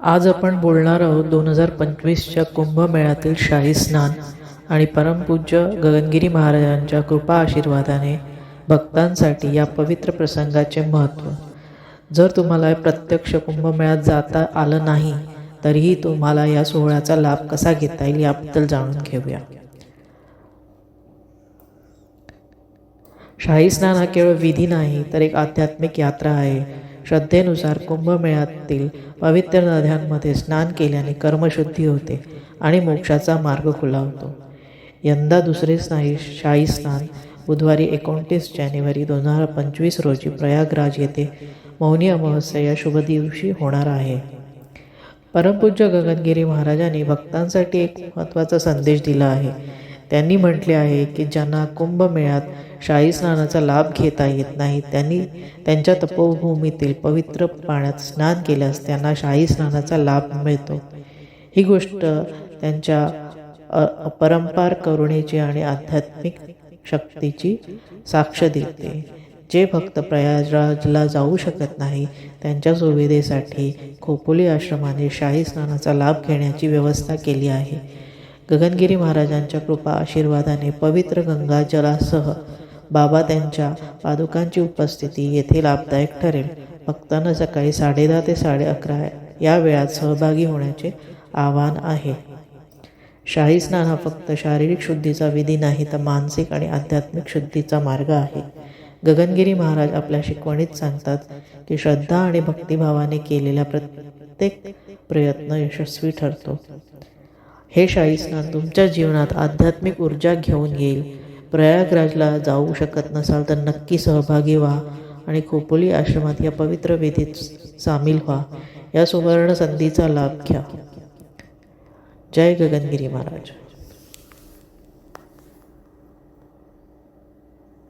आज आपण बोलणार आहोत दोन हजार पंचवीसच्या कुंभमेळ्यातील शाही स्नान आणि परमपूज्य गगनगिरी महाराजांच्या कृपा आशीर्वादाने भक्तांसाठी या पवित्र प्रसंगाचे महत्त्व. जर तुम्हाला प्रत्यक्ष कुंभमेळ्यात जाता आलं नाही तरीही तुम्हाला या सोहळ्याचा लाभ कसा घेता येईल याबद्दल जाणून घेऊया. शाही स्नान हा केवळ विधी नाही तर एक आध्यात्मिक यात्रा आहे. श्रद्धेनुसार कुंभमेळ्यातील पवित्र नद्यांमध्ये स्नान केल्याने कर्मशुद्धी होते आणि मोक्षाचा मार्ग खुला होतो. यंदा दुसरे स्नाही शाही स्नान बुधवारी एकोणतीस जानेवारी दोन हजार पंचवीस रोजी प्रयागराज येथे मौनी अमावस्या या शुभ दिवशी होणार आहे. परमपूज्य गगनगिरी महाराजांनी भक्तांसाठी एक महत्त्वाचा संदेश दिला आहे. त्यांनी म्हटले आहे की ज्यांना कुंभमेळ्यात शाही स्नानाचा लाभ घेता येत नाही त्यांनी त्यांच्या तपोभूमीतील पवित्र पाण्यात स्नान केल्यास त्यांना शाही स्नानाचा लाभ मिळतो. ही गोष्ट त्यांच्या अपरंपार करुणेची आणि आध्यात्मिक शक्तीची साक्ष देते. जे भक्त प्रयागराजला जाऊ शकत नाही त्यांच्या सुविधेसाठी खोपोली आश्रमाने शाही स्नानाचा लाभ घेण्याची व्यवस्था केली आहे. गगनगिरी महाराजांच्या कृपा आशीर्वादाने पवित्र गंगा जलासह बाबा त्यांच्या पादुकांची उपस्थिती येथे लाभदायक ठरेल. भक्तांना सकाळी साडेदहा ते साडे अकरा या वेळात सहभागी होण्याचे आवाहन आहे. शाही स्नान हा फक्त शारीरिक शुद्धीचा विधी नाही तर मानसिक आणि आध्यात्मिक शुद्धीचा मार्ग आहे. गगनगिरी महाराज आपल्या शिकवणीत सांगतात की श्रद्धा आणि भक्तिभावाने केलेला प्रत्येक प्रयत्न यशस्वी ठरतो. हे शाही स्नान तुमच्या जीवनात आध्यात्मिक ऊर्जा घेऊन येईल. प्रयागराजला जाऊ शकत नसाल तर नक्की सहभागी व्हा आणि खोपोली आश्रमात या पवित्र विधीत सामील व्हा. या सुवर्ण संधीचा लाभ घ्या. जय गगनगिरी महाराज.